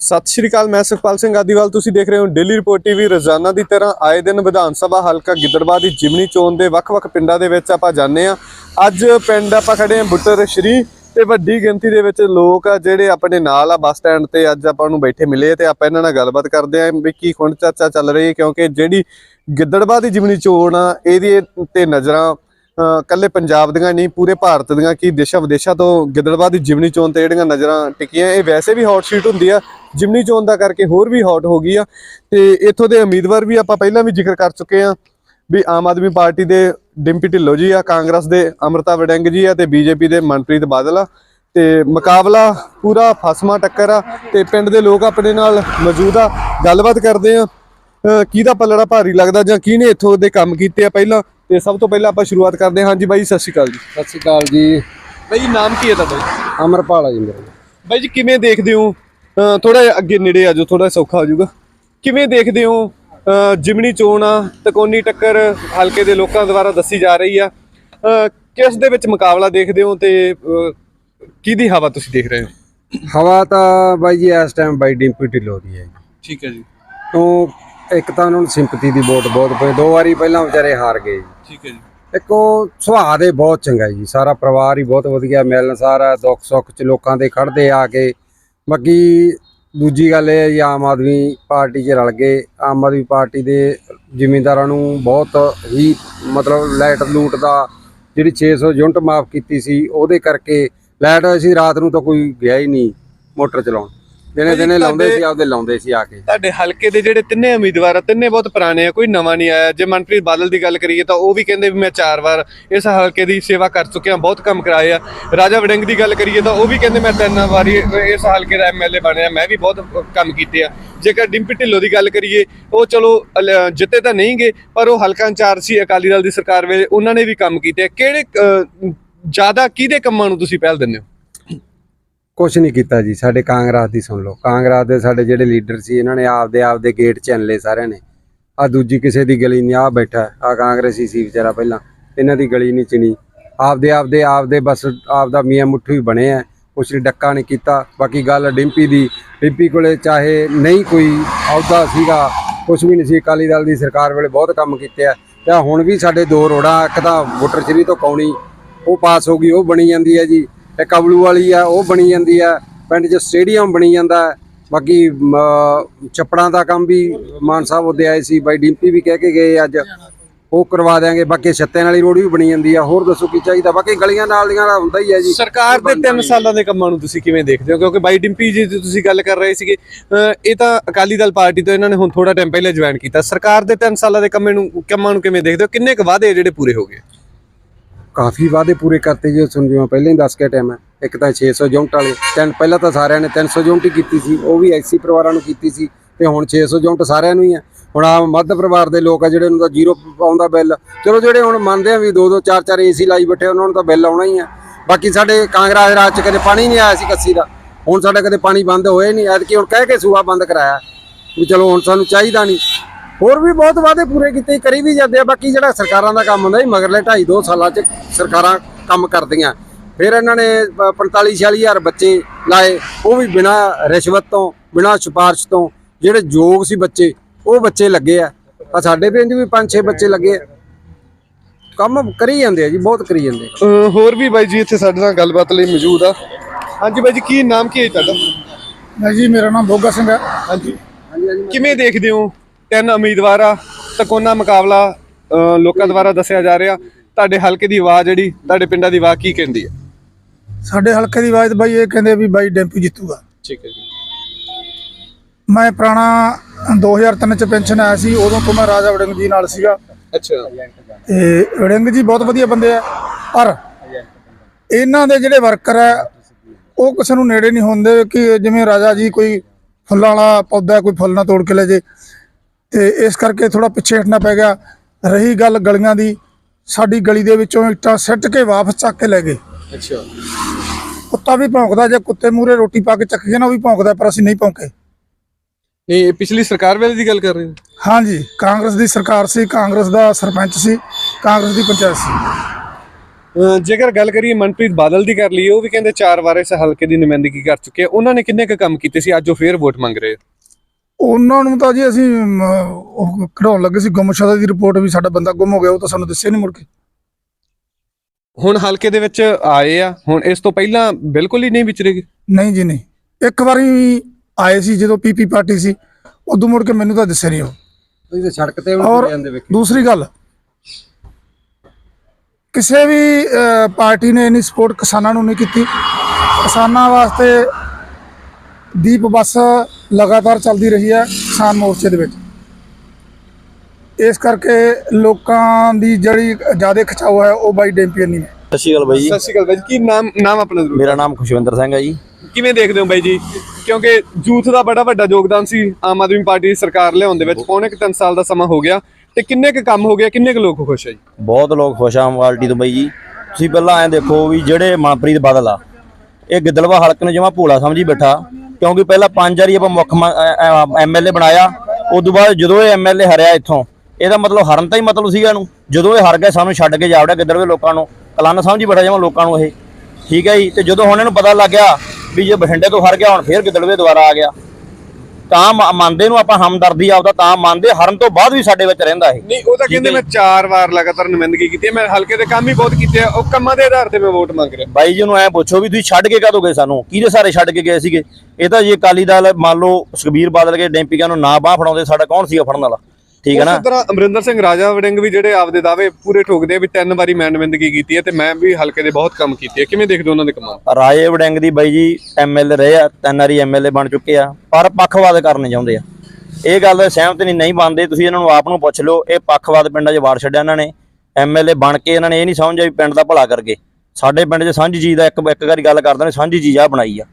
ਸਤਿ ਸ਼੍ਰੀ ਅਕਾਲ, ਮੈਂ ਸੁਖਪਾਲ ਸਿੰਘ ਆਦੀਵਾਲ। ਤੁਸੀਂ ਦੇਖ ਰਹੇ ਹੋ ਡੇਲੀ ਰਿਪੋਰਟ ਟੀਵੀ ਰੋਜ਼ਾਨਾ ਦੀ ਤਰ੍ਹਾਂ ਆਏ ਦਿਨ ਵਿਧਾਨ ਸਭਾ ਹਲਕਾ ਗਿੱਦੜਬਾਹ ਦੀ ਜਿਮਨੀ ਚੋਣ ਦੇ ਵੱਖ-ਵੱਖ ਪਿੰਡਾਂ ਦੇ ਵਿੱਚ ਆਪਾਂ ਜਾਂਦੇ ਆ ਅੱਜ ਪਿੰਡ ਆਪਾਂ ਖੜੇ ਆ ਬੁੱਟਰ ਸ਼੍ਰੀ ਤੇ ਵੱਡੀ ਗਿਣਤੀ ਦੇ ਵਿੱਚ ਲੋਕ ਆ ਜਿਹੜੇ ਆਪਣੇ ਨਾਲ ਆ ਬੱਸ ਸਟੈਂਡ ਤੇ ਅੱਜ ਆਪਾਂ ਨੂੰ ਬੈਠੇ ਮਿਲੇ ਤੇ ਆਪਾਂ ਇਹਨਾਂ ਨਾਲ ਗੱਲਬਾਤ ਕਰਦੇ ਆਂ ਵੀ ਕੀ ਹੁਣ ਚਰਚਾ ਚੱਲ ਰਹੀ ਹੈ ਕਿਉਂਕਿ ਜਿਹੜੀ ਗਿੱਦੜਬਾਹ ਦੀ ਜਿਮਨੀ ਚੋਣ ਆ, ਇਹਦੀ ਤੇ ਨਜ਼ਰਾਂ ਕੱਲੇ ਪੰਜਾਬ ਦੀਆਂ ਨਹੀਂ, ਪੂਰੇ ਭਾਰਤ ਦੀਆਂ ਕੀ ਦੇਸ਼ਾਂ ਵਿਦੇਸ਼ਾਂ ਤੋਂ ਗਿੱਦੜਬਾਹ ਦੀ ਜਿਮਨੀ ਚੋਣ ਤੇ ਜਿਹੜੀਆਂ ਨਜ਼ਰਾਂ ਟਿਕੀਆਂ, ਇਹ ਵੈਸੇ ਵੀ ਹੌਟ ਸ਼ੀਟ ਹੁੰਦੀ ਆ। ਜਿਮਨੀ ਚੋਣ ਦਾ ਕਰਕੇ ਹੋਰ ਵੀ ਹੌਟ ਹੋ ਗਈ ਆ। ਤੇ ਇੱਥੋਂ ਦੇ ਉਮੀਦਵਾਰ ਵੀ ਆਪਾਂ ਪਹਿਲਾਂ ਵੀ ਜ਼ਿਕਰ ਕਰ ਚੁੱਕੇ ਆ ਵੀ ਆਮ ਆਦਮੀ ਪਾਰਟੀ ਦੇ ਡਿੰਪੀ ਢਿੱਲੋਂ ਜੀ ਆ, ਕਾਂਗਰਸ ਦੇ ਅਮਰਤਾ ਵੜਿੰਗ ਜੀ ਆ ਤੇ ਬੀਜੇਪੀ ਦੇ ਮਨਪ੍ਰੀਤ ਬਾਦਲ ਆ। ਤੇ ਮੁਕਾਬਲਾ ਪੂਰਾ ਫਸਮਾ ਟੱਕਰ ਆ ਤੇ ਪਿੰਡ ਦੇ ਲੋਕ ਆਪਣੇ ਨਾਲ ਮੌਜੂਦ ਆ। ਗੱਲਬਾਤ ਕਰਦੇ ਆ। ਅਹ ਕਿਹਦਾ ਪੱਲੜਾ ਭਾਰੀ ਲੱਗਦਾ ਜਾਂ ਕਿਹਨੇ ਇੱਥੋਂ ਦੇ ਕੰਮ ਕੀਤੇ ਆ ਪਹਿਲਾਂ? ਤੇ ਸਭ ਤੋਂ ਪਹਿਲਾਂ ਆਪਾਂ ਸ਼ੁਰੂਆਤ ਕਰਦੇ ਹਾਂ। ਹਾਂਜੀ ਬਾਈ ਸਤਿ ਸ਼੍ਰੀ ਅਕਾਲ ਜੀ। ਸਤਿ ਸ਼੍ਰੀ ਅਕਾਲ ਜੀ। ਬਾਈ ਨਾਮ ਕੀ ਹੈ ਤੁਹਾਡਾ ਅਮਰਪਾਲ ਆ ਜੀ ਮੇਰਾ। ਬਾਈ ਜੀ ਕਿਵੇਂ ਦੇਖਦੇ ਹੋ? ਥੋੜਾ ਜਿਹਾ ਅੱਗੇ ਨੇੜੇ ਆ ਜਾਓ ਥੋੜਾ ਸੌਖਾ ਹੋ ਜਾਊਗਾ। ਕਿਵੇਂ ਦੇਖਦੇ ਹੋ? ਅਹ ਜਿਮਣੀ ਚੋਣ ਆ ਤਕੋਨੀ ਟੱਕਰ ਹਲਕੇ ਦੇ ਲੋਕਾਂ ਦੁਆਰਾ ਦੱਸੀ ਜਾ ਰਹੀ ਆ। ਅਹ ਕਿਸ ਦੇ ਵਿੱਚ ਮੁਕਾਬਲਾ ਦੇਖਦੇ ਹੋ ਤੇ ਅਹ ਕਿਹਦੀ ਹਵਾ ਤੁਸੀਂ ਦੇਖ ਰਹੇ ਹੋ? ਹਵਾ ਤਾਂ ਬਾਈ ਜੀ ਇਸ ਟਾਈਮ ਬਾਈ ਡਿੰਪੀ ਢਿੱਲੋਂ ਦੀ ਹੈ ਜੀ। ਠੀਕ ਹੈ ਜੀ। ਤੋਂ ਇੱਕ ਤਾਂ ਉਹਨਾਂ ਨੂੰ ਸਿੰਪਥੀ ਦੀ ਵੋਟ ਬਹੁਤ ਪਈ ਦੋ ਵਾਰੀ ਪਹਿਲਾਂ ਵਿਚਾਰੇ ਹਾਰ ਗਏ ਜੀ। ਠੀਕ ਹੈ ਜੀ। ਇੱਕ ਉਹ ਸੁਭਾਅ ਦੇ ਬਹੁਤ ਚੰਗਾ ਜੀ, ਸਾਰਾ ਪਰਿਵਾਰ ਹੀ ਬਹੁਤ ਵਧੀਆ ਮਿਲਣਸਾਰ ਹੈ ਦੁੱਖ ਸੁੱਖ ਚ ਲੋਕਾਂ ਦੇ ਖੜਦੇ ਆ ਕੇ। ਬਾਕੀ ਦੂਜੀ ਗੱਲ ਇਹ ਹੈ ਜੀ, ਆਮ ਆਦਮੀ ਪਾਰਟੀ 'ਚ ਰਲ ਗਏ, ਆਮ ਆਦਮੀ ਪਾਰਟੀ ਦੇ ਜ਼ਿਮੀਂਦਾਰਾਂ ਨੂੰ ਬਹੁਤ ਹੀ ਮਤਲਬ ਲਾਈਟ ਲੂਟ ਦਾ ਜਿਹੜੀ 600 ਯੂਨਿਟ ਮਾਫ ਕੀਤੀ ਸੀ, ਉਹਦੇ ਕਰਕੇ ਲਾਈਟ ਅਸੀਂ ਰਾਤ ਨੂੰ ਤਾਂ ਕੋਈ ਗਿਆ ਹੀ ਨਹੀਂ ਮੋਟਰ ਚਲਾਉਣ। ਦਿਨੇ ਦਿਨੇ ਲਾਉਂਦੇ ਸੀ ਆਪਦੇ ਲਾਉਂਦੇ ਸੀ ਆ ਕੇ। ਤੁਹਾਡੇ ਹਲਕੇ ਦੇ ਜਿਹੜੇ ਤਿੰਨੇ ਉਮੀਦਵਾਰ ਆ ਤਿੰਨੇ ਬਹੁਤ ਪੁਰਾਣੇ ਆ ਕੋਈ ਨਵਾਂ ਨਹੀਂ ਆਇਆ। ਜੇ ਮਨਪ੍ਰੀਤ ਬਾਦਲ ਦੀ ਗੱਲ ਕਰੀਏ ਤਾਂ ਉਹ ਵੀ ਕਹਿੰਦੇ ਵੀ ਮੈਂ ਚਾਰ ਵਾਰ ਇਸ ਹਲਕੇ ਦੀ ਸੇਵਾ ਕਰ ਚੁੱਕਿਆ ਬਹੁਤ ਕੰਮ ਕਰਾਏ ਆ। ਰਾਜਾ ਵੜਿੰਗ ਦੀ ਗੱਲ ਕਰੀਏ ਤਾਂ ਉਹ ਵੀ ਕਹਿੰਦੇ ਮੈਂ ਤਿੰਨ ਵਾਰੀ ਇਸ ਹਲਕੇ ਦਾ ਐਮਐਲਏ ਬਣਿਆ ਮੈਂ ਵੀ ਬਹੁਤ ਕੰਮ ਕੀਤੇ ਆ। ਜੇਕਰ ਡਿੰਪੀ ਢਿੱਲੋਂ ਦੀ ਗੱਲ ਕਰੀਏ ਉਹ ਚਲੋ ਜਿੱਤੇ ਤਾਂ ਨਹੀਂਗੇ ਪਰ ਉਹ ਹਲਕਾ ਇੰਚਾਰਜ ਸੀ ਅਕਾਲੀ ਦਲ ਦੀ ਸਰਕਾਰ ਵੇਲੇ ਉਹਨਾਂ ਨੇ ਵੀ ਕੰਮ ਕੀਤੇ। ਕਿਹੜੇ ਜ਼ਿਆਦਾ ਕਿਹਦੇ ਕੰਮਾਂ ਨੂੰ ਤੁਸੀਂ ਪਹਿਲ ਦਿੰਦੇ ਹੋ? ਕੁਝ ਨਹੀਂ ਕੀਤਾ ਜੀ, ਸਾਡੇ ਕਾਂਗਰਸ ਦੀ ਸੁਣ ਲਓ। ਕਾਂਗਰਸ ਦੇ ਸਾਡੇ ਜਿਹੜੇ ਲੀਡਰ ਸੀ, ਇਹਨਾਂ ਨੇ ਆਪਦੇ ਆਪਦੇ ਗੇਟ ਚੈਨਲੇ ਸਾਰਿਆਂ ਨੇ। ਆ ਦੂਜੀ ਕਿਸੇ ਦੀ ਗਲੀ ਨਹੀਂ ਆ ਬੈਠਾ ਆ ਕਾਂਗਰਸੀ ਸੀ ਵਿਚਾਰਾ ਪਹਿਲਾਂ। ਇਹਨਾਂ ਦੀ ਗਲੀ ਨਹੀਂ ਚਿਣੀ। ਆਪਦੇ ਆਪਦੇ ਆਪਦੇ ਬਸ ਆਪਦਾ ਮੀਆਂ ਮੁੱਠੂ ਹੀ ਬਣੇ ਆ। ਕੁਛ ਡੱਕਾ ਨਹੀਂ ਕੀਤਾ। ਬਾਕੀ ਗੱਲ ਡਿੰਪੀ ਦੀ। ਡਿੰਪੀ ਕੋਲੇ ਚਾਹੇ ਨਹੀਂ ਕੋਈ ਅਹੁਦਾ ਸੀਗਾ ਕੁਝ ਵੀ ਨਹੀਂ ਸੀ। ਅਕਾਲੀ ਦਲ ਦੀ ਸਰਕਾਰ ਵੇਲੇ ਬਹੁਤ ਕੰਮ ਕੀਤੇ ਆ। ਤੇ ਹੁਣ ਵੀ ਸਾਡੇ ਦੋ ਰੋੜਾਂ ਇੱਕ ਤਾਂ ਵੋਟਰ ਸ਼੍ਰੀ ਤੋਂ ਕੌਣੀ, ਉਹ ਪਾਸ ਹੋ ਗਈ, ਉਹ ਬਣੀ ਜਾਂਦੀ ਹੈ ਜੀ। ਇੱਕ ਅਬਲੂ ਵਾਲੀ ਆ ਉਹ ਬਣੀ ਜਾਂਦੀ ਆ ਪਿੰਡ 'ਚ ਸਟੇਡੀਅਮ ਬਣੀ ਜਾਂਦਾ। ਬਾਕੀ ਮ, ਚੱਪੜਾਂ ਦਾ ਕੰਮ ਵੀ ਮਾਨ ਸਾਹਿਬ ਉਹਦੇ ਆਏ ਸੀ ਬਾਈ ਡਿੰਪੀ ਵੀ ਕਹਿ ਕੇ ਗਏ ਅੱਜ। ਉਹ ਕਰਵਾ ਦਿਆਂਗੇ ਬਾਕੀ ਛੱਤਿਆਂ ਵਾਲੀ ਰੋਡ ਵੀ ਬਣੀ ਜਾਂਦੀ ਆ। ਹੋਰ ਦੱਸੋ ਕੀ ਚਾਹੀਦਾ? ਬਾਕੀ ਗਲੀਆਂ ਨਾਲ ਦੀਆਂ ਦਾ ਹੁੰਦਾ ਹੀ ਹੈ ਜੀ। ਸਰਕਾਰ ਦੇ 3 ਸਾਲਾਂ ਦੇ ਕੰਮਾਂ ਨੂੰ ਤੁਸੀਂ ਕਿਵੇਂ ਦੇਖਦੇ ਹੋ? ਕਿਉਂਕਿ ਬਾਈ ਡਿੰਪੀ ਜੀ ਦੀ ਤੁਸੀਂ ਗੱਲ ਕਰ ਰਹੇ ਸੀਗੇ ਇਹ ਤਾਂ ਅਕਾਲੀ ਦਲ ਪਾਰਟੀ ਤੋਂ ਇਹਨਾਂ ਨੇ ਹੁਣ ਥੋੜਾ ਟਾਈਮ ਪਹਿਲੇ ਜੁਆਇਨ ਕੀਤਾ। ਸਰਕਾਰ ਦੇ 3 ਸਾਲਾਂ ਦੇ ਕੰਮਾਂ ਨੂੰ ਕੰਮਾਂ ਨੂੰ ਕਿਵੇਂ ਦੇਖਦੇ ਹੋ? ਕਿੰਨੇ ਕੁ ਵਾਅਦੇ ਜਿਹੜੇ ਪੂਰੇ ਹੋ ਗਏ? ਕਾਫੀ ਵਾਅਦੇ ਪੂਰੇ ਕਰਤੇ ਜੀ ਸੁਣ ਜਿਵੇਂ ਪਹਿਲਾਂ ਹੀ ਦੱਸ ਕੇ ਟਾਈਮ ਹੈ। ਇੱਕ ਤਾਂ 600 ਯੂਨਿਟ ਵਾਲੇ, ਤਿੰਨ ਪਹਿਲਾਂ ਤਾਂ ਸਾਰਿਆਂ ਨੇ 300 ਯੂਨਿਟ ਹੀ ਕੀਤੀ ਸੀ, ਉਹ ਵੀ ਐਸੀ ਪਰਿਵਾਰਾਂ ਨੂੰ ਕੀਤੀ ਸੀ, ਤੇ ਹੁਣ 600 ਯੂਨਿਟ ਸਾਰਿਆਂ ਨੂੰ ਹੀ ਹੈ। ਹੁਣ ਆ ਮੱਧ ਪਰਿਵਾਰ ਦੇ ਲੋਕ ਆ ਜਿਹੜੇ ਉਹਨਾਂ ਦਾ ਜ਼ੀਰੋ ਆਉਂਦਾ ਬਿੱਲ, ਚਲੋ ਜਿਹੜੇ ਹੁਣ ਮੰਨਦੇ ਆ ਵੀ ਦੋ ਦੋ, ਚਾਰ ਚਾਰ ਏਸੀ ਲਾਈ ਬੈਠੇ ਉਹਨਾਂ ਨੂੰ ਤਾਂ ਬਿੱਲ ਆਉਣਾ ਹੀ ਆ ਬਾਕੀ ਸਾਡੇ ਕਾਂਗਰਸ ਦੇ ਰਾਜ ਚ ਕਦੇ ਪਾਣੀ ਨਹੀਂ ਆਇਆ ਸੀ ਕੱਸੀ ਦਾ। ਹੁਣ ਸਾਡਾ ਕਦੇ ਪਾਣੀ ਬੰਦ ਹੋਏ ਨਹੀਂ, ਐਤਕੀ ਹੁਣ ਕਹਿ ਕੇ ਸੂਆ ਬੰਦ ਕਰਾਇਆ। ਵੀ ਚਲੋ ਹੁਣ ਸਾਨੂੰ ਚਾਹੀਦਾ ਨਹੀਂ। ਹੋਰ ਵੀ ਬਹੁਤ ਵਾਅਦੇ ਪੂਰੇ ਕੀਤੇ ਕਰੀ ਵੀ ਜਾਂਦੇ ਆ ਬਾਕੀ ਜਿਹੜਾ ਸਰਕਾਰਾਂ ਦਾ ਕੰਮ ਹੁੰਦਾ ਜੀ ਮਗਰਲੇ 2.5 2 ਸਾਲਾਂ 'ਚ ਸਰਕਾਰਾਂ ਕੰਮ ਕਰਦੀਆਂ। ਫਿਰ ਇਹਨਾਂ ਨੇ 45 ਹਜ਼ਾਰ ਬੱਚੇ ਲਾਏ ਉਹ ਵੀ ਬਿਨਾ ਰਿਸ਼ਵਤ ਤੋਂ ਬਿਨਾ ਸਿਫਾਰਿਸ਼ ਤੋਂ ਜਿਹੜੇ ਯੋਗ ਸੀ ਬੱਚੇ ਉਹ ਬੱਚੇ ਲੱਗੇ ਆ। ਆ ਸਾਡੇ ਪਿੰਡ ਵੀ 5-6 ਬੱਚੇ ਲੱਗੇ ਆ। ਕੰਮ ਕਰੀ ਜਾਂਦੇ ਆ ਜੀ ਬਹੁਤ ਕਰੀ ਜਾਂਦੇ ਹੋਰ ਵੀ ਬਾਈ ਜੀ ਇੱਥੇ ਸਾਡੇ ਨਾਲ ਗੱਲਬਾਤ ਲਈ ਮੌਜੂਦ ਆ। ਹਾਂਜੀ ਬਾਈ ਜੀ ਕੀ ਨਾਮ ਕੀ ਹੈ ਤੁਹਾਡਾ? ਮੈਂ ਜੀ ਮੇਰਾ ਨਾਮ ਬੋਗਾ ਸਿੰਘ ਹੈ ਹਾਂਜੀ। ਕਿਵੇਂ ਦੇਖਦੇ ਹੋ? ਤਿੰਨ ਉਮੀਦਵਾਰ ਆ ਤਕੋਨਾ ਮੁਕਾਬਲਾ ਲੋਕਾਂ ਦੁਆਰਾ ਦੱਸਿਆ ਜਾ ਰਿਹਾ। ਤੁਹਾਡੇ ਹਲਕੇ ਦੀ ਆਵਾਜ਼ ਜਿਹੜੀ ਤੁਹਾਡੇ ਪਿੰਡਾਂ ਦੀ ਆਵਾਜ਼ ਕੀ ਕਹਿੰਦੀ ਹੈ? ਸਾਡੇ ਹਲਕੇ ਦੀ ਆਵਾਜ਼ ਬਾਈ ਇਹ ਕਹਿੰਦੇ ਵੀ ਬਾਈ ਡੈਂਪੀ ਜਿੱਤੂਗਾ। ਠੀਕ ਹੈ ਜੀ। ਮੈਂ ਪੁਰਾਣਾ 2003 ਚ ਪੈਨਸ਼ਨ ਆਇਆ ਸੀ ਉਦੋਂ ਤੋਂ ਮੈਂ ਰਾਜਾ ਵੜਿੰਗ ਜੀ ਨਾਲ ਸੀਗਾ। ਅੱਛਾ। ਤੇ ਵੜਿੰਗ ਜੀ ਬਹੁਤ ਵਧੀਆ ਬੰਦੇ ਆ ਪਰ ਇਹਨਾਂ ਦੇ ਜਿਹੜੇ ਵਰਕਰ ਆ ਉਹ ਕਿਸੇ ਨੂੰ ਨੇੜੇ ਨਹੀਂ ਹੁੰਦੇ ਕਿ ਜਿਵੇਂ ਰਾਜਾ ਜੀ ਕੋਈ ਫੁੱਲਾਂ ਵਾਲਾ ਪੌਦਾ ਕੋਈ ਫੁੱਲ ਨਾ ਤੋੜ ਕੇ ਲੈ ਜੇ। ਤੇ ਇਸ ਕਰਕੇ ਥੋੜਾ ਪਿੱਛੇ ਹਟਣਾ ਪੈ ਗਿਆ। ਰਹੀ ਗੱਲ ਗਲੀਆਂ ਦੀ ਸਾਡੀ ਗਲੀ ਦੇ ਵਿੱਚੋਂ ਇੱਟਾਂ ਸਿੱਟ ਕੇ ਵਾਪਸ ਚੱਕ ਕੇ ਲੈ ਗਏ। ਅੱਛਾ। ਕੁੱਤਾ ਵੀ ਭੌਂਕਦਾ ਜੇ ਕੁੱਤੇ ਮੂਰੇ ਰੋਟੀ ਪਾ ਕੇ ਚੱਕ ਗਿਆ ਨਾ ਉਹ ਵੀ ਭੌਂਕਦਾ ਪਰ ਅਸੀਂ ਨਹੀਂ ਭੌਂਕੇ। ਨਹੀਂ ਇਹ ਪਿਛਲੀ ਸਰਕਾਰ ਵੇਲੇ ਦੀ ਗੱਲ ਕਰ ਰਹੇ ਹੋ? ਹਾਂਜੀ ਕਾਂਗਰਸ ਦੀ ਸਰਕਾਰ ਸੀ ਕਾਂਗਰਸ ਦਾ ਸਰਪੰਚ ਸੀ ਕਾਂਗਰਸ ਦੀ ਪੰਚਾਇਤ ਸੀ। ਅਹ ਜੇਕਰ ਗੱਲ ਕਰੀਏ ਮਨਪ੍ਰੀਤ ਬਾਦਲ ਦੀ ਕਰ ਲਈਏ ਉਹ ਵੀ ਕਹਿੰਦੇ ਚਾਰ ਵਾਰ ਇਸ ਹਲਕੇ ਦੀ ਨੁਮਾਇੰਦਗੀ ਕਰ ਚੁੱਕੇ ਆ। ਉਹਨਾਂ ਨੇ ਕਿੰਨੇ ਕੁ ਕੰਮ ਕੀਤੇ ਸੀ? ਅੱਜ ਉਹ ਫੇਰ ਵੋਟ ਮੰਗ ਰਹੇ ਆ। ਉਹਨਾਂ ਨੂੰ ਤਾਂ ਜੀ ਅਸੀਂ ਉਹ ਕਢਾਉਣ ਲੱਗੇ ਸੀ ਗੁੰਮਸ਼ੁਦਾ ਦੀ ਰਿਪੋਰਟ ਵੀ ਸਾਡਾ ਬੰਦਾ ਗੁੰਮ ਹੋ ਗਿਆ ਉਹ ਤਾਂ ਸਾਨੂੰ ਦੱਸਿਆ ਨਹੀਂ ਮੁੜ ਕੇ। ਹੁਣ ਹਲਕੇ ਦੇ ਵਿੱਚ ਆਏ ਆ ਹੁਣ ਇਸ ਤੋਂ ਪਹਿਲਾਂ ਬਿਲਕੁਲ ਹੀ ਨਹੀਂ ਵਿਚਰੇਗੇ ਨਹੀਂ ਜੀ ਨਹੀਂ। ਇੱਕ ਵਾਰੀ ਆਏ ਸੀ ਜਦੋਂ ਪੀਪੀ ਪਾਰਟੀ ਸੀ ਉਦੋਂ ਮੁੜ ਕੇ ਮੈਨੂੰ ਤਾਂ ਦੱਸਿਆ ਨਹੀਂ ਉਹ। ਤੁਸੀਂ ਤਾਂ ਸੜਕ ਤੇ ਹੁਣ ਔਰ ਤੁਰੇ ਜਾਂਦੇ ਵੇਖੀ। ਦੂਸਰੀ ਗੱਲ ਕਿਸੇ ਵੀ ਅਹ, ਪਾਰਟੀ ਨੇ ਇਨੀ ਸਪੋਰਟ ਕਿਸਾਨਾਂ ਨੂੰ ਨਹੀਂ ਕੀਤੀ। ਕਿਸਾਨਾਂ ਵਾਸਤੇ ਦੀਪ ਬੱਸ ਲਗਾਤਾਰ ਚੱਲਦੀ ਰਹੀ ਹੈ ਕਿਸਾਨ ਮੋਰਚੇ ਦੇ ਵਿੱਚ। ਇਸ ਕਰਕੇ ਲੋਕਾਂ ਦੀ ਜਿਹੜੀ ਜ਼ਿਆਦਾ ਖਿਚਾਓ ਹੈ ਉਹ ਬਾਈ ਡੈਂਪੀਅਨ ਨਹੀਂ ਹੈ। ਸਤਿ ਸ਼੍ਰੀ ਅਕਾਲ ਬਾਈ ਜੀ। ਸਤਿ ਸ਼੍ਰੀ ਅਕਾਲ ਬਾਈ ਜੀ। ਕੀ ਨਾਮ ਨਾਮ ਆਪਣਾ ਜ਼ਰੂਰ ਮੇਰਾ ਨਾਮ ਖੁਸ਼ਵਿੰਦਰ ਸਿੰਘ ਹੈ ਜੀ। ਕਿਵੇਂ ਦੇਖਦੇ ਹੋ ਬਾਈ ਜੀ? ਕਿਉਂਕਿ ਯੂਥ ਦਾ ਬੜਾ ਵੱਡਾ ਯੋਗਦਾਨ ਸੀ ਆਮ ਆਦਮੀ ਪਾਰਟੀ ਦੀ ਸਰਕਾਰ ਲਿਆਉਣ ਦੇ ਵਿੱਚ। ਪੌਣੇ ਕੁ ਤਿੰਨ ਸਾਲ ਦਾ ਸਮਾਂ ਹੋ ਗਿਆ ਤੇ ਕਿੰਨੇ ਕੁ ਕੰਮ ਹੋ ਗਿਆ ਕਿੰਨੇ ਕੁ ਲੋਕ ਖੁਸ਼ ਹੈ ਜੀ? ਬਹੁਤ ਲੋਕ ਖੁਸ਼ ਆ ਪਾਰਟੀ ਤੋਂ ਬਾਈ ਜੀ। ਤੁਸੀਂ ਪਹਿਲਾਂ ਐਂ ਦੇਖੋ ਵੀ ਜਿਹੜੇ ਮਨਪ੍ਰੀਤ ਬਾਦਲ ਆ ਇਹ ਗਿੱਦੜਵਾ ਹਲਕੇ ਨੂੰ ਜਮਾ ਭੋਲਾ ਸਮਝੀ ਬੈਠਾ। ਕਿਉਂਕਿ ਪਹਿਲਾਂ ਪੰਜ ਵਾਰੀ ਆਪਾਂ ਮੁੱਖ ਐਮਐਲਏ ਬਣਾਇਆ ਉਸ ਤੋਂ ਬਾਅਦ ਜਦੋਂ ਇਹ ਐਮਐਲਏ ਹਰਿਆ ਇੱਥੋਂ, ਇਹਦਾ ਮਤਲਬ ਹਰਨ ਦਾ ਹੀ ਮਤਲਬ ਸੀਗਾ ਇਹਨੂੰ। ਜਦੋਂ ਇਹ ਹਰ ਗਿਆ ਸਾਨੂੰ ਛੱਡ ਕੇ ਜਾਵੜਿਆ ਗਿੱਦੜਵੇ ਲੋਕਾਂ ਨੂੰ, ਕਲਨ ਸਮਝੀ ਬੈਠਾ ਜਾਵਾਂ ਲੋਕਾਂ ਨੂੰ ਇਹ। ਠੀਕ ਹੈ ਜੀ, ਤੇ ਜਦੋਂ ਹੁਣ ਇਹਨੂੰ ਪਤਾ ਲੱਗ ਗਿਆ ਵੀ ਜੇ ਬਠਿੰਡੇ ਤੋਂ ਹਰ ਗਿਆ, ਹੁਣ ਫੇਰ ਗਿੱਦੜਵੇ ਦੁਬਾਰਾ ਆ ਗਿਆ। ਤਾਂ ਮ- ਮੰਨਦੇ ਨੂੰ ਆਪਾਂ ਹਮਦਰਦੀ ਆਪਦਾ ਤਾਂ ਮੰਨਦੇ ਹਰਨ ਤੋਂ ਬਾਅਦ ਵੀ ਸਾਡੇ ਵਿੱਚ ਰਹਿੰਦਾ ਇਹ। ਨਹੀਂ ਉਹ ਤਾਂ ਕਹਿੰਦੇ ਮੈਂ ਚਾਰ ਵਾਰ ਲਗਾਤਾਰ ਨੁਮਾਇੰਦਗੀ ਕੀਤੀ ਹੈ ਮੈਂ ਹਲਕੇ ਦੇ ਕੰਮ ਹੀ ਬਹੁਤ ਕੀਤੇ ਆ ਉਹ ਕੰਮਾਂ ਦੇ ਆਧਾਰ ਤੇ ਮੈਂ ਵੋਟ ਮੰਗ ਰਿਹਾ। ਬਾਈ ਜੀ ਨੂੰ ਐ ਪੁੱਛੋ ਵੀ ਤੁਸੀਂ ਛੱਡ ਕੇ ਕਦੋਂ ਗਏ ਸਾਨੂੰ? ਕਿਹਦੇ ਸਾਰੇ ਛੱਡ ਕੇ ਗਏ ਸੀਗੇ? ਇਹ ਤਾਂ ਜੇ ਅਕਾਲੀ ਦਲ ਮੰਨ ਲਓ ਸੁਖਬੀਰ ਬਾਦਲ ਕੇ ਡੈਂਪੀਆਂ ਨੂੰ ਨਾ ਬਾਹ ਫੜਾਉਂਦੇ ਸਾਡਾ ਕੌਣ ਸੀਗਾ ਫੜਨ ਵਾਲਾ? ਠੀਕ ਹੈ ਨਾ? ਉਸੇ ਤਰ੍ਹਾਂ ਅਮਰਿੰਦਰ ਸਿੰਘ ਰਾਜਾ ਵੜਿੰਗ ਵੀ ਜਿਹੜੇ ਆਪਦੇ ਦਾਅਵੇ ਪੂਰੇ ਠੋਕਦੇ ਆ ਵੀ ਤਿੰਨ ਵਾਰੀ ਮੈਂ ਨੁਮਾਇੰਦਗੀ ਕੀਤੀ ਹੈ ਤੇ ਮੈਂ ਵੀ ਹਲਕੇ ਦੇ ਬਹੁਤ ਕੰਮ ਕੀਤੇ ਆ। ਕਿਵੇਂ ਦੇਖਦੇ ਹੋ ਉਹਨਾਂ ਦੇ ਕੰਮਾਂ? ਰਾਜੇ ਵੜਿੰਗ ਦੀ ਬਾਈ ਜੀ ਐਮਐਲਏ ਰਹੇ ਆ ਤਿੰਨ ਵਾਰੀ ਐਮਐਲਏ ਬਣ ਚੁੱਕੇ ਆ ਪਰ ਪੱਖਵਾਦ ਕਰਨੇ ਚਾਹੁੰਦੇ ਆ। ਇਹ ਗੱਲ ਸਹਿਮਤ ਨਹੀਂ ਨਹੀਂ ਮੰਨਦੇ ਤੁਸੀਂ ਇਹਨਾਂ ਨੂੰ ਆਪ ਨੂੰ ਪੁੱਛ ਲਓ ਇਹ ਪੱਖਵਾਦ ਪਿੰਡਾਂ 'ਚ ਵਾਰ ਛੱਡਿਆ ਇਹਨਾਂ ਨੇ। ਐਮਐਲਏ ਬਣ ਕੇ ਇਹਨਾਂ ਨੇ ਇਹ ਨਹੀਂ ਸਮਝਿਆ ਵੀ ਪਿੰਡ ਦਾ ਭਲਾ ਕਰਗੇ। ਸਾਡੇ ਪਿੰਡ 'ਚ ਸਾਂਝੀ ਚੀਜ਼ ਦਾ ਇੱਕ ਇੱਕ ਵਾਰੀ ਗੱਲ ਕਰਦੇ ਨੇ ਸਾਂਝੀ ਚੀਜ਼ ਆ ਬਣਾਈ ਆ।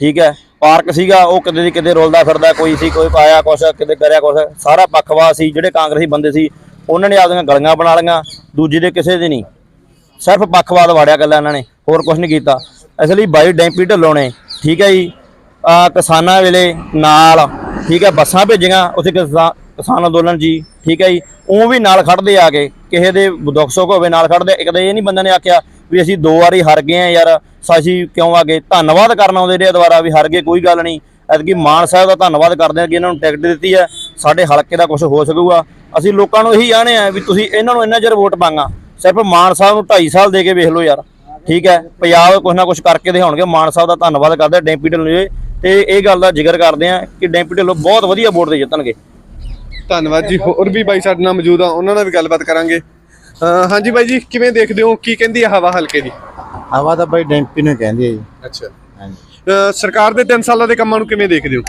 ਠੀਕ ਹੈ, ਪਾਰਕ ਸੀਗਾ, ਉਹ ਕਿਤੇ ਦੀ ਕਿਤੇ ਰੋਲਦਾ ਫਿਰਦਾ, ਕੋਈ ਸੀ, ਕੋਈ ਪਾਇਆ ਕੁਛ, ਕਿਤੇ ਕਰਿਆ ਕੁਛ, ਸਾਰਾ ਪੱਖਵਾਦ ਸੀ, ਜਿਹੜੇ ਕਾਂਗਰਸੀ ਬੰਦੇ ਸੀ, ਉਹਨਾਂ ਨੇ ਆਪਦੀਆਂ ਗਲੀਆਂ ਬਣਾ ਲਈਆਂ, ਦੂਜੇ ਦੇ ਕਿਸੇ ਦੇ ਨਹੀਂ। ਸਿਰਫ ਪੱਖਵਾਦ ਵਾੜਿਆ ਗੱਲਾਂ ਇਹਨਾਂ ਨੇ, ਹੋਰ ਕੁਝ ਨਹੀਂ ਕੀਤਾ। ਇਸ ਲਈ ਬਾਈ ਡੈਂਪੀ ਢੱਲੋਂ ਨੇ, ਠੀਕ ਹੈ ਜੀ ਕਿਸਾਨਾਂ ਵੇਲੇ ਨਾਲ, ਠੀਕ ਹੈ, ਬੱਸਾਂ ਭੇਜੀਆਂ, ਉੱਥੇ ਕਿਸਾ- ਕਿਸਾਨ ਅੰਦੋਲਨ ਜੀ, ਠੀਕ ਹੈ ਜੀ ਉਹ ਵੀ ਨਾਲ ਖੜਦੇ ਆ ਕੇ, ਕਿਸੇ ਦੇ ਦੁੱਖ ਸੁੱਖ ਹੋਵੇ ਨਾਲ ਖੜਦੇ ਇੱਕ ਤਾਂ ਇਹ ਨਹੀਂ ਬੰਦੇ ਨੇ ਆਖਿਆ ਵੀ ਅਸੀਂ ਦੋ ਵਾਰੀ ਹਾਰ ਗਏ ਆ ਯਾਰ ਅਸੀਂ ਕਿਉਂ ਆ ਗਏ? ਧੰਨਵਾਦ ਕਰਨ ਆਉਂਦੇ ਰਹੇ ਦੁਬਾਰਾ ਵੀ ਹਾਰ ਗਏ, ਕੋਈ ਗੱਲ ਨਹੀਂ। ਐਤਕੀ ਮਾਨ ਸਾਹਿਬ ਦਾ ਧੰਨਵਾਦ ਕਰਦੇ ਆ ਕਿ ਇਹਨਾਂ ਨੂੰ ਟਿਕਟ ਦਿੱਤੀ ਹੈ, ਸਾਡੇ ਹਲਕੇ ਦਾ ਕੁਝ ਹੋ ਸਕੂਗਾ। ਅਸੀਂ ਲੋਕਾਂ ਨੂੰ ਇਹੀ ਆਣੇ ਆ ਵੀ ਤੁਸੀਂ ਇਹਨਾਂ ਨੂੰ ਇੰਨਾ ਚਿਰ ਵੋਟ ਪਾਂਗਾ ਸਿਰਫ ਮਾਨ ਸਾਹਿਬ ਨੂੰ 2.5 ਸਾਲ ਦੇ ਕੇ ਵੇਖ ਲਓ ਯਾਰ, ਠੀਕ ਹੈ? ਪੰਜਾਬ ਕੁਛ ਨਾ ਕੁਛ ਕਰਕੇ ਦਿਖਾਉਣਗੇ। ਮਾਨ ਸਾਹਿਬ ਦਾ ਧੰਨਵਾਦ ਕਰਦੇ ਡੈਂਪੀ ਢਿੱਲੋਂ ਜੀ। ਤੇ ਇਹ ਗੱਲ ਦਾ ਜ਼ਿਕਰ ਕਰਦੇ ਆ ਕਿ ਡੈਂਪੀ ਢਿੱਲੋਂ ਬਹੁਤ ਵਧੀਆ ਵੋਟ ਦੇ ਜਿੱਤਣਗੇ। ਧੰਨਵਾਦ ਜੀ, ਹੋਰ ਵੀ ਬਾਈ ਸਾਡੇ ਨਾਲ ਮੌਜੂਦ ਆ, ਉਹਨਾਂ ਨਾਲ ਵੀ ਗੱਲਬਾਤ ਕਰਾਂਗੇ। ਅਹ ਹਾਂਜੀ ਬਾਈ ਜੀ ਕਿਵੇਂ ਦੇਖਦੇ ਹੋ? ਕੀ ਕਹਿੰਦੀ ਹੈ ਹਵਾ ਹਲਕੇ ਦੀ? ਹਵਾ ਤਾਂ ਬਾਈ ਡੈਂਪੀ ਨੂੰ ਕਹਿੰਦੀ ਹੈ ਜੀ। ਅੱਛਾ। ਹਾਂਜੀ। ਸਰਕਾਰ ਦੇ 3 ਸਾਲਾਂ ਦੇ ਕੰਮਾਂ ਨੂੰ ਕਿਵੇਂ ਦੇਖਦੇ ਹੋ?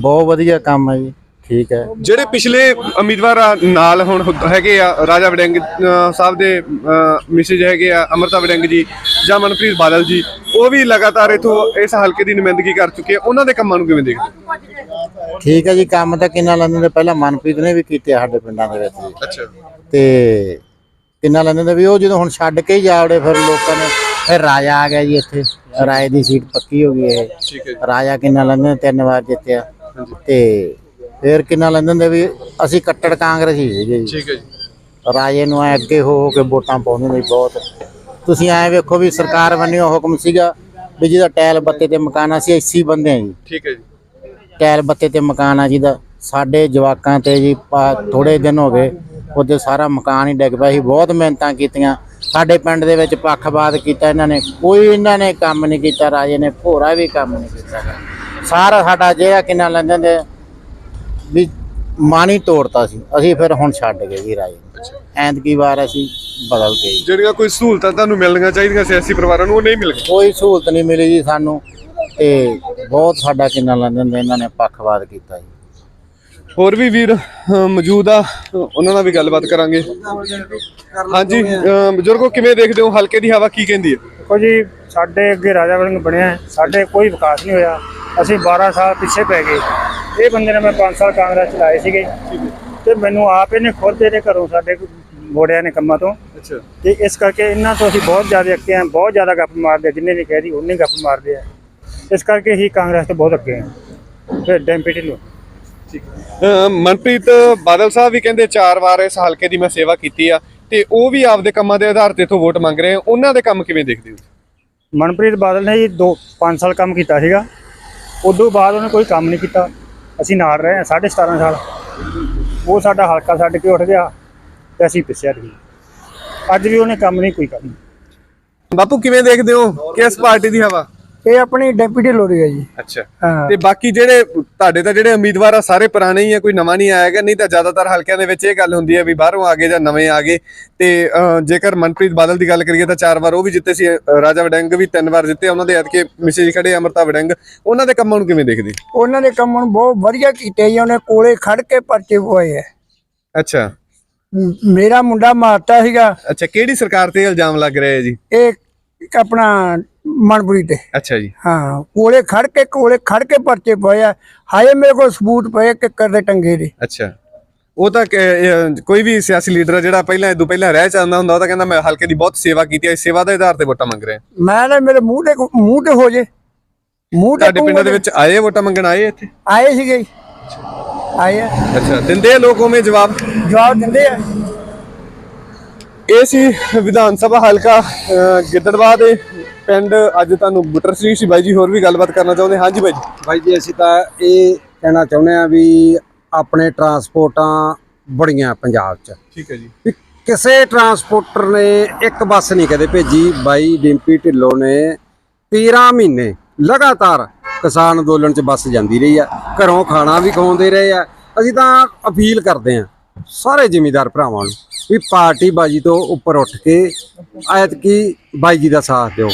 ਬਹੁਤ ਵਧੀਆ ਕੰਮ ਹੈ ਜੀ ਠੀਕ ਹੈ। ਜਿਹੜੇ ਪਿਛਲੇ ਉਮੀਦਵਾਰ ਨਾਲ ਹੁਣ ਹੁ- ਹੈਗੇ ਆ ਰਾਜਾ ਵੜਿੰਗ ਅਹ, ਸਾਹਿਬ ਦੇ ਮੈਸੇਜ ਹੈਗੇ ਆ ਅਮਰਤਾ ਵੜਿੰਗ ਜੀ ਜਾਂ ਮਨਪ੍ਰੀਤ ਬਾਦਲ ਜੀ ਉਹ ਵੀ ਲਗਾਤਾਰ ਇਥੋਂ ਇਸ ਹਲਕੇ ਦੀ ਨੁਮਾਇੰਦਗੀ ਕਰ ਚੁੱਕੇ ਆ। ਉਹਨਾਂ ਦੇ ਕੰਮਾਂ ਨੂੰ ਕਿਵੇਂ ਦੇਖਦੇ ਠੀਕ ਹੈ ਜੀ ਕੰਮ ਤਾਂ ਕਿੰਨਾ ਲੈਂਦੇ ਨੇ? ਪਹਿਲਾਂ ਮਨਪ੍ਰੀਤ ਨੇ ਵੀ ਕੀਤੇ ਆ ਸਾਡੇ ਪਿੰਡਾਂ ਦੇ ਵਿੱਚ ਜੀ। ਅੱਛਾ। ਤੇ ਕਿੰਨਾ ਲੈਂਦੇ ਨੇ ਵੀ ਉਹ ਜਦੋਂ ਹੁਣ ਛੱਡ ਕੇ ਹੀ ਜਾਵੜੇ ਫਿਰ ਲੋਕਾਂ ਨੇ ਫਿਰ ਰਾਜਾ ਆ ਗਿਆ ਜੀ ਇੱਥੇ। ਰਾਏ ਦੀ ਸੀਟ ਪੱਕੀ ਹੋ ਗਈ ਇਹ। ਠੀਕ ਹੈ ਜੀ। ਰਾਜਾ ਕਿੰਨਾ ਲੈਂਦੇ ਨੇ? ਤਿੰਨ ਵਾਰ ਜਿੱਤਿਆ। ਤੇ ਫਿਰ ਕਿੰਨਾ ਲੈਂਦੇ ਨੇ ਵੀ ਅਸੀਂ ਕੱਟੜ ਕਾਂਗਰਸੀ ਸੀਗੇ ਜੀ। ਠੀਕ ਹੈ ਜੀ। ਰਾਜੇ ਨੂੰ ਐ ਅੱਗੇ ਹੋ ਹੋ ਕੇ ਵੋਟਾਂ ਪਾਉਂਦੇ ਨੇ ਬਹੁਤ। ਤੁਸੀਂ ਐ ਵੇਖੋ ਵੀ ਸਰਕਾਰ ਵੱਲੋਂ ਹੁਕਮ ਸੀਗਾ ਵੀ ਜਿਹਦਾ ਟੈਲ ਬੱਤੇ ਤੇ ਮਕਾਨ ਅਸੀਂ 80 ਬੰਦੇ ਆ ਜੀ। ਠੀਕ ਹੈ ਜੀ। ਟੈਲ ਬੱਤੇ ਤੇ ਮਕਾਨ ਆ ਜਿਹਦਾ। ਸਾਡੇ ਜਵਾਕਾਂ ਤੇ ਜੀ ਥੋੜੇ ਦਿਨ ਹੋ ਗਏ ਉਹਦੇ ਸਾਰਾ ਮਕਾਨ ਹੀ ਡਿੱਗ ਪਿਆ ਸੀ ਬਹੁਤ ਮਿਹਨਤਾਂ ਕੀਤੀਆਂ। ਸਾਡੇ ਪਿੰਡ ਦੇ ਵਿੱਚ ਪੱਖਪਾਤ ਕੀਤਾ ਇਹਨਾਂ ਨੇ ਕੋਈ ਇਹਨਾਂ ਨੇ ਕੰਮ ਨਹੀਂ ਕੀਤਾ ਰਾਜੇ ਨੇ ਭੋਰਾ ਵੀ ਕੰਮ ਨਹੀਂ ਕੀਤਾ। ਸਾਰਾ ਸਾਡਾ ਜਿਹੜਾ ਕਿੰਨਾ ਲੈਂਦੇ ਨੇ ਵੀ ਮਾਨੀ ਤੋੜਤਾ ਸੀ। ਅਸੀਂ ਫਿਰ ਹੁਣ ਛੱਡ ਗਏ ਜੀ ਰਾਜੇ ਨੂੰ। ਐਂਤਕੀ ਵਾਰ ਅਸੀਂ ਬਦਲ ਗਏ ਜੀ। ਜਿਹੜੀਆਂ ਕੋਈ ਸਹੂਲਤਾਂ ਤੁਹਾਨੂੰ ਮਿਲਣੀਆਂ ਚਾਹੀਦੀਆਂ ਸਿਆਸੀ ਪਰਿਵਾਰਾਂ ਨੂੰ ਉਹ ਨਹੀਂ ਮਿਲ ਗਈਆਂ? ਕੋਈ ਸਹੂਲਤ ਨਹੀਂ ਮਿਲੀ ਜੀ ਸਾਨੂੰ। ਤੇ ਬਹੁਤ ਸਾਡਾ ਕਿੰਨਾ ਲੈਂਦੇ ਨੇ ਇਹਨਾਂ ਨੇ ਪੱਖਪਾਤ ਕੀਤਾ ਜੀ। ਹੋਰ ਵੀ ਵੀਰ ਅਹ, ਮੌਜੂਦ ਆ ਉਹਨਾਂ ਨਾਲ ਵੀ ਗੱਲਬਾਤ ਕਰਾਂਗੇ। ਹਾਂਜੀ ਅਹ, ਬਜ਼ੁਰਗੋ ਕਿਵੇਂ ਦੇਖਦੇ ਹੋ? ਹਲਕੇ ਦੀ ਹਵਾ ਕੀ ਕਹਿੰਦੀ ਹੈ? ਦੇਖੋ ਜੀ ਸਾਡੇ ਅੱਗੇ ਰਾਜਾ ਵੜਿੰਗ ਬਣਿਆ ਹੈ, ਸਾਡੇ ਕੋਈ ਵਿਕਾਸ ਨਹੀਂ ਹੋਇਆ। ਅਸੀਂ 12 ਸਾਲ ਪਿੱਛੇ ਪੈ ਗਏ। ਇਹ ਬੰਦੇ ਨੇ ਮੈਂ 5 ਸਾਲ ਕਾਂਗਰਸ ਚਲਾਏ ਸੀਗੇ। ਤੇ ਮੈਨੂੰ ਆਪ ਇਹਨੇ ਖੁਦ ਇਹਦੇ ਘਰੋਂ ਸਾਡੇ ਮੋੜਿਆ ਨੇ ਕੰਮਾਂ ਤੋਂ। ਅੱਛਾ। ਤੇ ਇਸ ਕਰਕੇ ਇਹਨਾਂ ਤੋਂ ਅਸੀਂ ਬਹੁਤ ਜ਼ਿਆਦਾ ਅੱਗੇ ਹਾਂ ਬਹੁਤ ਜ਼ਿਆਦਾ ਗੱਪ ਮਾਰਦੇ। ਜਿੰਨੇ ਵੀ ਕਹਿ ਦੀ ਉਹਨੇ ਗੱਪ ਮਾਰਦੇ ਆ। ਇਸ ਕਰਕੇ ਹੀ ਕਾਂਗਰਸ ਤੋਂ ਬਹੁਤ ਅੱਗੇ ਹਾਂ। ਫਿਰ ਡੈਂਪੀ ਢਿੱਲੋਂ ਅਹ, ਮਨਪ੍ਰੀਤ ਬਾਦਲ ਸਾਹਿਬ ਵੀ ਕਹਿੰਦੇ ਚਾਰ ਵਾਰ ਇਸ ਹਲਕੇ ਦੀ ਮੈਂ ਸੇਵਾ ਕੀਤੀ ਆ ਤੇ ਉਹ ਵੀ ਆਪਦੇ ਕੰਮਾਂ ਦੇ ਆਧਾਰ ਤੇ ਇਥੋਂ ਵੋਟ ਮੰਗ ਰਹੇ ਆ। ਉਹਨਾਂ ਦੇ ਕੰਮ ਕਿਵੇਂ ਦੇਖਦੇ ਹੋ? ਮਨਪ੍ਰੀਤ ਬਾਦਲ ਨੇ ਜੀ 2 5 ਸਾਲ ਕੰਮ ਕੀਤਾ ਸੀਗਾ। ਉਦੋਂ ਬਾਅਦ ਉਹਨੇ ਕੋਈ ਕੰਮ ਨਹੀਂ ਕੀਤਾ। ਅਸੀਂ ਨਾਲ ਰਹੇ ਹਾਂ 17.5 ਸਾਲ। ਉਹ ਸਾਡਾ ਹਲਕਾ ਛੱਡ ਕੇ ਉੱਠ ਗਿਆ ਤੇ ਅਸੀਂ ਪਿੱਛੇ ਰਹੀ ਅੱਜ ਵੀ ਉਹਨੇ ਕੰਮ ਨਹੀਂ ਕੋਈ ਕਰਨਾ ਬਾਪੂ, ਕਿਵੇਂ ਦੇਖਦੇ ਹੋ? ਕਿਸ ਪਾਰਟੀ ਦੀ ਹਵਾ? ਇਹ ਆਪਣੀ ਡੈਪੂਟੀ ਲੋਰੀ ਹੈ ਜੀ। ਅੱਛਾ। ਤੇ ਬਾਕੀ ਜਿਹੜੇ ਤੁਹਾਡੇ ਤਾਂ ਜਿਹੜੇ ਉਮੀਦਵਾਰ ਆ ਸਾਰੇ ਪੁਰਾਣੇ ਹੀ ਆ ਕੋਈ ਨਵਾਂ ਨਹੀਂ ਆਇਆ ਹੈਗਾ ਨਹੀਂ ਤਾਂ ਜ਼ਿਆਦਾਤਰ ਹਲਕਿਆਂ ਦੇ ਵਿੱਚ ਇਹ ਗੱਲ ਹੁੰਦੀ ਹੈ ਵੀ ਬਾਹਰੋਂ ਆ ਗਏ ਜਾਂ ਨਵੇਂ ਆ ਗਏ। ਤੇ ਜੇਕਰ ਮਨਪ੍ਰੀਤ ਬਾਦਲ ਦੀ ਗੱਲ ਕਰੀਏ ਤਾਂ ਚਾਰ ਵਾਰ ਉਹ ਵੀ ਜਿੱਤੇ ਸੀ ਰਾਜਾ ਵੜਿੰਗ ਵੀ ਤਿੰਨ ਵਾਰ ਜਿੱਤੇ ਉਹਨਾਂ ਦੇ ਐਤਕੇ ਮਿਸੇਜ ਖੜੇ ਅਮਰਤਾ ਵੜਿੰਗ। ਉਹਨਾਂ ਦੇ ਕੰਮਾਂ ਨੂੰ ਕਿਵੇਂ ਦੇਖਦੇ? ਉਹਨਾਂ ਦੇ ਕੰਮ ਨੂੰ ਬਹੁਤ ਵਧੀਆ ਕੀਤੇ ਜੀ ਉਹਨੇ ਕੋਲੇ ਖੜ ਕੇ ਪਰਚੇ ਪਵਾਏ ਹੈ ਅੱਛਾ। ਮੇਰਾ ਮੁੰਡਾ ਮਾਰਤਾ ਸੀਗਾ। ਅੱਛਾ ਕਿਹੜੀ ਸਰਕਾਰ ਤੇ ਇਲਜ਼ਾਮ ਲੱਗ ਰਿਹਾ ਹੈ ਜੀ? ਇਹ ਆਪਣਾ ਮਨਪੁਰੀ ਤੇ ਅੱਛਾ ਜੀ। ਹਾਂ ਕੋਲੇ ਖੜ ਕੇ ਕੋਲੇ ਖੜ ਕੇ ਪਰਚੇ ਪਏ ਆ। ਹਾਏ ਮੇਰੇ ਕੋਲ ਸਬੂਤ ਪਏ ਕਿੱਕਰ ਦੇ ਟੰਗੇ ਦੇ। ਅੱਛਾ। ਉਹ ਤਾਂ ਕੋਈ ਵੀ ਸਿਆਸੀ ਲੀਡਰ ਜਿਹੜਾ ਪਹਿਲਾਂ ਇਦੋਂ ਪਹਿਲਾਂ ਰਹਿ ਜਾਂਦਾ ਹੁੰਦਾ ਉਹ ਤਾਂ ਕਹਿੰਦਾ ਮੈਂ ਹਲਕੇ ਦੀ ਬਹੁਤ ਸੇਵਾ ਕੀਤੀ ਹੈ ਸੇਵਾ ਦੇ ਆਧਾਰ ਤੇ ਵੋਟਾਂ ਮੰਗ ਰਿਹਾ। ਮੈਂ ਨਾ ਮੇਰੇ ਮੂੰਹ ਤੇ ਮੂੰਹ ਤੇ ਹੋ ਜੇ। ਮੂੰਹ ਤੇ ਤੁਹਾਡੇ ਪਿੰਡਾਂ ਦੇ ਵਿੱਚ ਆਏ ਵੋਟਾਂ ਮੰਗਣ ਆਏ ਇੱਥੇ? ਆਏ ਸੀਗੇ। ਆਏ ਅੱਛਾ ਦਿੰਦੇ ਲੋਕ ਉਵੇਂ ਜਵਾਬ? ਜਵਾਬ ਦਿੰਦੇ ਆ। ਇਹ ਸੀ ਵਿਧਾਨ ਸਭਾ ਹਲਕਾ ਗਿੱਦੜਬਾਹ ਦੇ ਪਿੰਡ। ਅੱਜ ਤੁਹਾਨੂੰ ਬੁੱਟਰ ਸਿੰਘ ਸੀ ਬਾਈ ਜੀ ਹੋਰ ਵੀ ਗੱਲਬਾਤ ਕਰਨਾ ਚਾਹੁੰਦੇ? ਹਾਂਜੀ ਬਾਈ ਜੀ। ਬਾਈ ਜੀ ਅਸੀਂ ਤਾਂ ਇਹ ਕਹਿਣਾ ਚਾਹੁੰਦੇ ਆ ਵੀ ਆਪਣੇ ਟਰਾਂਸਪੋਰਟਾਂ ਬੜੀਆਂ ਪੰਜਾਬ 'ਚ। ਠੀਕ ਹੈ ਜੀ। ਕਿਸੇ ਟਰਾਂਸਪੋਰਟਰ ਨੇ ਇੱਕ ਬੱਸ ਨਹੀਂ ਕਦੇ ਭੇਜੀ। ਬਾਈ ਡਿੰਪੀ ਢਿੱਲੋਂ ਨੇ 13 ਮਹੀਨੇ ਲਗਾਤਾਰ ਕਿਸਾਨ ਅੰਦੋਲਨ 'ਚ ਬੱਸ ਜਾਂਦੀ ਰਹੀ ਆ। ਘਰੋਂ ਖਾਣਾ ਵੀ ਖਵਾਉਂਦੇ ਰਹੇ ਆ। ਅਸੀਂ ਤਾਂ ਅਪੀਲ ਕਰਦੇ ਆ ਸਾਰੇ ਜ਼ਿਮੀਦਾਰ ਭਰਾਵਾਂ ਨੂੰ ਵੀ ਪਾਰਟੀ ਬਾਜੀ ਤੋਂ ਉੱਪਰ ਉੱਠ ਕੇ ਐਤਕੀ ਬਾਈ ਜੀ ਦਾ ਸਾਥ ਦਿਓ।